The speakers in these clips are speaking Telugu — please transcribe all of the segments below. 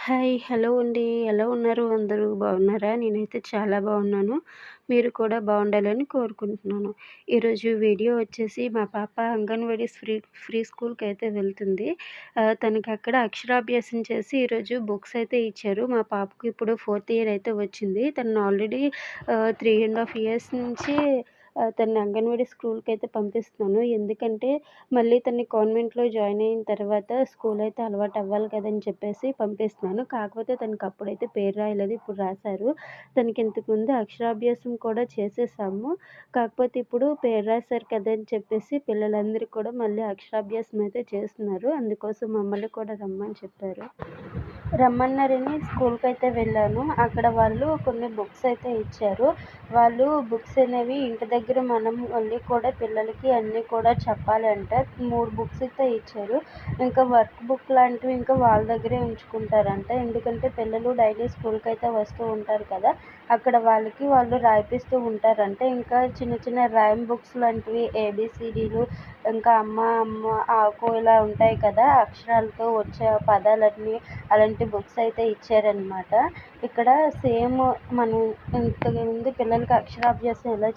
హాయ్ హలో అండి. ఎలా ఉన్నారు? అందరూ బాగున్నారా? నేనైతే చాలా బాగున్నాను. మీరు కూడా బాగుండాలని కోరుకుంటున్నాను. ఈరోజు వీడియో వచ్చేసి మా పాప అంగన్వాడీ ఫ్రీ ఫ్రీ స్కూల్కి అయితే వెళ్తుంది. తనకి అక్కడ అక్షరాభ్యాసం చేసి ఈరోజు బుక్స్ అయితే ఇచ్చారు. మా పాపకు ఇప్పుడు ఫోర్త్ ఇయర్ అయితే వచ్చింది. తను already three and half years నుంచి తనని అంగన్వాడీ స్కూల్కి అయితే పంపిస్తున్నాను. ఎందుకంటే మళ్ళీ తనని కాన్వెంట్లో జాయిన్ అయిన తర్వాత స్కూల్ అయితే అలవాటు అవ్వాలి కదని చెప్పేసి పంపిస్తున్నాను. కాకపోతే తనకి అప్పుడైతే పేరు రాయలేదు ఇప్పుడు రాశారు. తనకి ఇంతకుముందు అక్షరాభ్యాసం కూడా చేసేసాము. కాకపోతే ఇప్పుడు పేరు రాశారు కదా అని చెప్పేసి పిల్లలందరూ కూడా మళ్ళీ అక్షరాభ్యాసం అయితే చేస్తున్నారు. అందుకోసం మమ్మల్ని కూడా రమ్మని చెప్పారు. రమ్మన్నారని స్కూల్కి అయితే వెళ్ళాను. అక్కడ వాళ్ళు కొన్ని బుక్స్ అయితే ఇచ్చారు. వాళ్ళు బుక్స్ అనేవి ఇంటి దగ్గర దగ్గర మనం మళ్ళీ కూడా పిల్లలకి అన్నీ కూడా చెప్పాలంటే మూడు బుక్స్ అయితే ఇచ్చారు. ఇంకా వర్క్ బుక్ లాంటివి ఇంకా వాళ్ళ దగ్గరే ఉంచుకుంటారంట. ఎందుకంటే పిల్లలు డైలీ స్కూల్కి అయితే వస్తూ ఉంటారు కదా. అక్కడ వాళ్ళకి వాళ్ళు రాయిపిస్తూ ఉంటారంట. ఇంకా చిన్న చిన్న రైమ్ బుక్స్ లాంటివి ఏబిసిడీలు ఇంకా అమ్మ అమ్మ ఆకు ఇలా ఉంటాయి కదా. అక్షరాలతో వచ్చే పదాలన్నీ అలాంటి బుక్స్ అయితే ఇచ్చారనమాట ఇక్కడ సేమ్ మనం ఇంతకుముందు పిల్లలకి అక్షరాభ్యాసం ఎలా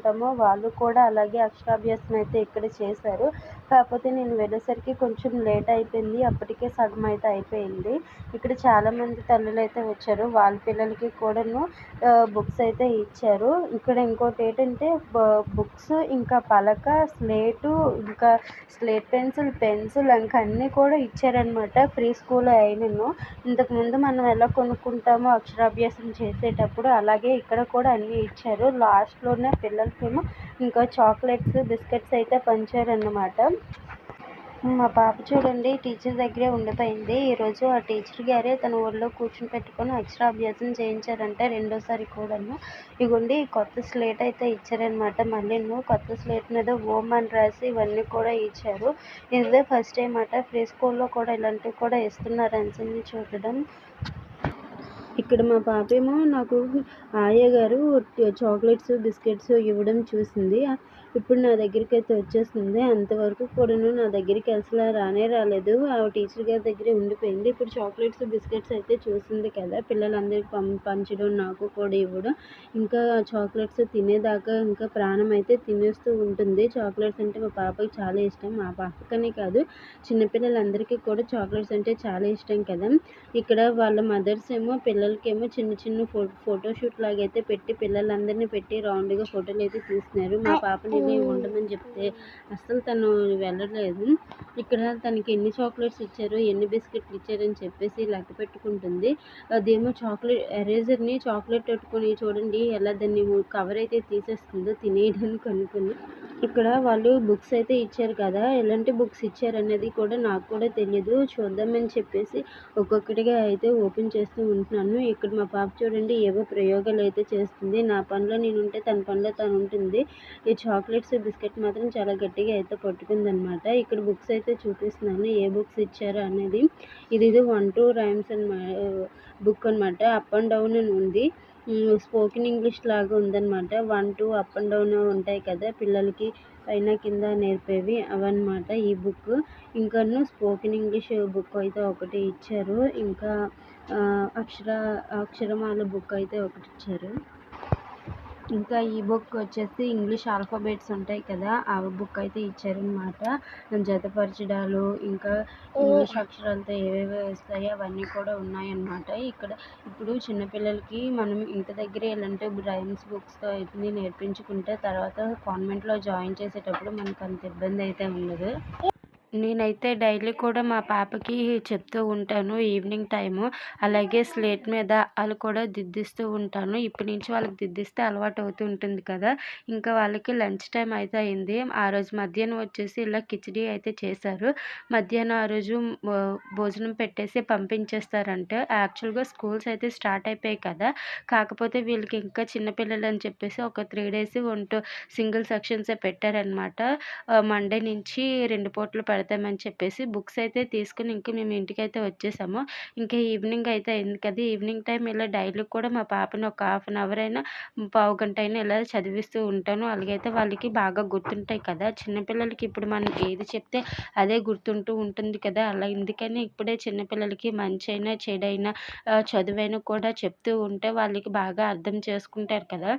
ఉంటామో వాళ్ళు కూడా అలాగే అక్షరాభ్యాసం అయితే ఇక్కడ చేశారు. కాకపోతే నేను వెళ్ళేసరికి కొంచెం లేట్ అయిపోయింది. అప్పటికే సగం అయితే అయిపోయింది. ఇక్కడ చాలామంది తల్లులు అయితే వచ్చారు. వాళ్ళ పిల్లలకి కూడాను బుక్స్ అయితే ఇచ్చారు. ఇక్కడ ఇంకోటి ఏంటంటే బుక్స్ ఇంకా పలక స్లేటు ఇంకా స్లేట్ పెన్సిల్ పెన్సిల్ ఇంకా అన్నీ కూడా ఇచ్చారనమాట ఫ్రీ స్కూల్ అయినను. ఇంతకుముందు మనం ఎలా కొనుక్కుంటామో అక్షరాభ్యాసం చేసేటప్పుడు అలాగే ఇక్కడ కూడా అన్నీ ఇచ్చారు. లాస్ట్లోనే పిల్లలు పిల్లలకేమో ఇంకా చాక్లెట్స్ బిస్కెట్స్ అయితే పంచారన్నమాట. మా పాప చూడండి టీచర్ దగ్గరే ఉండిపోయింది. ఈరోజు ఆ టీచర్ గారే తన ఊళ్ళో కూర్చుని పెట్టుకొని ఎక్స్ట్రా అభ్యాసం చేయించారంటే రెండోసారి కూడాను. ఇగోండి కొత్త స్లేట్ అయితే ఇచ్చారనమాట మళ్ళీ కొత్త స్లేట్ మీద ఓమ్ అని రాసి ఇవన్నీ కూడా ఇచ్చారు. ఇదే ఫస్ట్ టైం అట. ఫ్రీ స్కూల్లో కూడా ఇలాంటివి కూడా ఇస్తున్నారు అని చూడడం. ఇక్కడ మా పాప ఏమో నాకు ఆయా గారు చాక్లెట్స్ బిస్కెట్స్ ఇవ్వడం చూసింది. ఇప్పుడు నా దగ్గరికి అయితే వచ్చేస్తుంది. అంతవరకు కూడాను నా దగ్గరికి అసలు రానే రాలేదు. ఆ టీచర్ గారి దగ్గరే ఉండిపోయింది. ఇప్పుడు చాక్లెట్స్ బిస్కెట్స్ అయితే చూసింది కదా. పిల్లలందరికీ పం పంచడం నాకు కూడా ఇవ్వడం. ఇంకా చాక్లెట్స్ తినేదాకా ఇంకా ప్రాణం అయితే తినేస్తూ ఉంటుంది. చాక్లెట్స్ అంటే మా పాపకి చాలా ఇష్టం. మా పాపకనే కాదు చిన్నపిల్లలందరికీ కూడా చాక్లెట్స్ అంటే చాలా ఇష్టం కదా. ఇక్కడ వాళ్ళ మదర్స్ ఏమో పిల్లలకేమో చిన్న చిన్న ఫో ఫోటోషూట్ లాగా అయితే పెట్టి పిల్లలందరినీ పెట్టి రౌండ్గా ఫోటోలు అయితే తీస్తున్నారు. మా పాపని వెళ్ళి ఉండమని చెప్తే అస్సలు తను వెళ్ళలేదు. ఇక్కడ తనకి ఎన్ని చాక్లెట్స్ ఇచ్చారు ఎన్ని బిస్కెట్లు ఇచ్చారని చెప్పేసి లెక్క పెట్టుకుంటుంది. అదేమో చాక్లెట్ ఎరేజర్ని చాక్లెట్ పెట్టుకొని చూడండి ఎలా దాన్ని కవర్ అయితే తీసేస్తుందో తినేయడానికి అనుకుని ఇక్కడ వాళ్ళు బుక్స్ అయితే ఇచ్చారు కదా ఎలాంటి బుక్స్ ఇచ్చారు అనేది కూడా నాకు కూడా తెలియదు చూద్దామని చెప్పేసి ఒక్కొక్కటిగా అయితే ఓపెన్ చేస్తూ ఉంటున్నాను. ఇక్కడ మా పాప చూడండి ఏవో ప్రయోగాలు అయితే చేస్తుంది. నా పనిలో నేను ఉంటే తన పనిలో తను ఉంటుంది. ఈ చాక్లెట్స్ బిస్కెట్ మాత్రం చాలా గట్టిగా అయితే పట్టుకుందనమాట. ఇక్కడ బుక్స్ అయితే చూపిస్తున్నాను ఏ బుక్స్ ఇచ్చారు అనేది. ఇది ఇది వన్ టూ రైమ్స్ అనమాట బుక్ అనమాట అప్ అండ్ డౌన్ అని ఉంది. స్పోకెన్ ఇంగ్లీష్ లాగా ఉందన్నమాట. One two up and down ఉంటాయి కదా పిల్లలకి. పైన కింద నేర్పేవి అవన్నమాట ఈ బుక్. ఇంకాను స్పోకెన్ ఇంగ్లీష్ బుక్ అయితే ఒకటి ఇచ్చారు. ఇంకా అక్షర అక్షరమాల బుక్ అయితే ఒకటి ఇచ్చారు. ఇంకా ఈ బుక్ వచ్చేసి ఇంగ్లీష్ ఆల్ఫాబెట్స్ ఉంటాయి కదా ఆ బుక్ అయితే ఇచ్చారనమాట జతపరచడాలు ఇంకా ఇంగ్లీష్ అక్షరాలతో ఏవేవి వస్తాయో అవన్నీ కూడా ఉన్నాయన్నమాట. ఇక్కడ ఇప్పుడు చిన్నపిల్లలకి మనం ఇంటి దగ్గరే ఇలాంటి రైమ్స్ బుక్స్తో అయితే నేర్పించుకుంటే తర్వాత కాన్వెంట్లో జాయిన్ చేసేటప్పుడు మనకు అంత ఇబ్బంది అయితే ఉండదు. నేనైతే డైలీ కూడా మా పాపకి చెప్తూ ఉంటాను ఈవినింగ్ టైము. అలాగే స్లేట్ మీద వాళ్ళు కూడా దిద్దిస్తూ ఉంటాను. ఇప్పటి నుంచి వాళ్ళకి దిద్దిస్తే అలవాటు అవుతూ ఉంటుంది కదా. ఇంకా వాళ్ళకి లంచ్ టైం అయితే అయింది. ఆ రోజు మధ్యాహ్నం వచ్చేసి ఇలా కిచిడీ అయితే చేశారు. మధ్యాహ్నం ఆ రోజు భోజనం పెట్టేసి పంపించేస్తారంట. యాక్చువల్గా స్కూల్స్ అయితే స్టార్ట్ అయిపోయాయి కదా. కాకపోతే వీళ్ళకి ఇంకా చిన్నపిల్లలు అని చెప్పేసి ఒక త్రీ డేస్ ఉంటూ సింగిల్ సెక్షన్సే పెట్టారనమాట మండే నుంచి రెండు పూటలు పడతామని చెప్పేసి బుక్స్ అయితే తీసుకుని ఇంక మేము ఇంటికి అయితే వచ్చేసాము. ఇంకా ఈవినింగ్ అయితే అయింది కదా ఈవినింగ్ టైం ఇలా డైలీ కూడా మా పాపని ఒక హాఫ్ అన్ అవర్ అయినా పావు గంట అయినా ఇలా చదివిస్తూ ఉంటాను. అలాగైతే వాళ్ళకి బాగా గుర్తుంటాయి కదా. చిన్నపిల్లలకి ఇప్పుడు మనం ఏది చెప్తే అదే గుర్తుంటూ ఉంటుంది కదా. అలా ఎందుకని ఇప్పుడే చిన్నపిల్లలకి మంచి అయినా చెడైనా చదువైనా కూడా చెప్తూ ఉంటే వాళ్ళకి బాగా అర్థం చేసుకుంటారు కదా.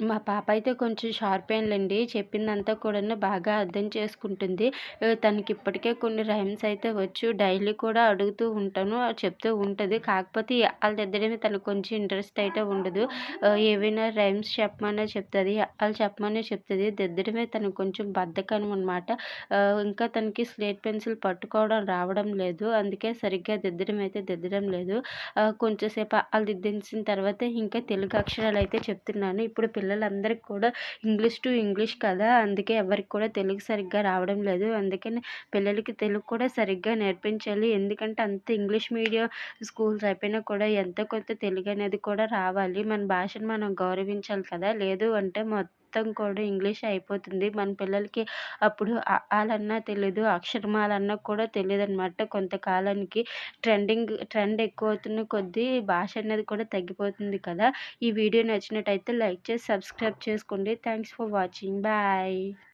మా పాప అయితే కొంచెం షార్ప్ అయిందండి చెప్పిందంతా కూడాను బాగా అర్థం చేసుకుంటుంది. తనకి ఇప్పటికే కొన్ని రైమ్స్ అయితే వచ్చు. డైలీ కూడా అడుగుతూ ఉంటాను చెప్తూ ఉంటుంది. కాకపోతే వాళ్ళ దగ్గర తనకు కొంచెం ఇంట్రెస్ట్ అయితే ఉండదు. ఏవైనా రైమ్స్ చెప్పమనే చెప్తుంది వాళ్ళు చెప్పమనే చెప్తుంది. దిద్దడమే తనకు కొంచెం బద్ధకం అనమాట ఇంకా తనకి స్లేట్ పెన్సిల్ పట్టుకోవడం రావడం లేదు. అందుకే సరిగ్గా దిద్దడం అయితే దిద్దడం లేదు. కొంచెంసేపు వాళ్ళు దిద్దించిన తర్వాత ఇంకా తెలుగు అక్షరాలు అయితే చెప్తున్నాను. ఇప్పుడు పిల్లలందరికీ కూడా ఇంగ్లీష్ టు ఇంగ్లీష్ కదా. అందుకే ఎవరికి కూడా తెలుగు సరిగ్గా రావడం లేదు. అందుకని పిల్లలకి తెలుగు కూడా సరిగ్గా నేర్పించాలి. ఎందుకంటే అంత ఇంగ్లీష్ మీడియం స్కూల్స్ అయిపోయినా కూడా ఎంతో కొంత తెలుగు అనేది కూడా రావాలి. మన భాషను మనం గౌరవించాలి కదా. లేదు అంటే మొత్తం మొత్తం కూడా ఇంగ్లీష్ అయిపోతుంది. మన పిల్లలకి అప్పుడు అలన్నా తెలియదు తెలీదు అక్షరమాలన్నా కూడా తెలియదు అనమాట కొంతకాలానికి ట్రెండింగ్ ట్రెండ్ ఎక్కువ అవుతున్న కొద్దీ భాష అనేది కూడా తగ్గిపోతుంది కదా. ఈ వీడియో నచ్చినట్టయితే లైక్ చేసి సబ్స్క్రైబ్ చేసుకోండి. Thanks for watching. బాయ్.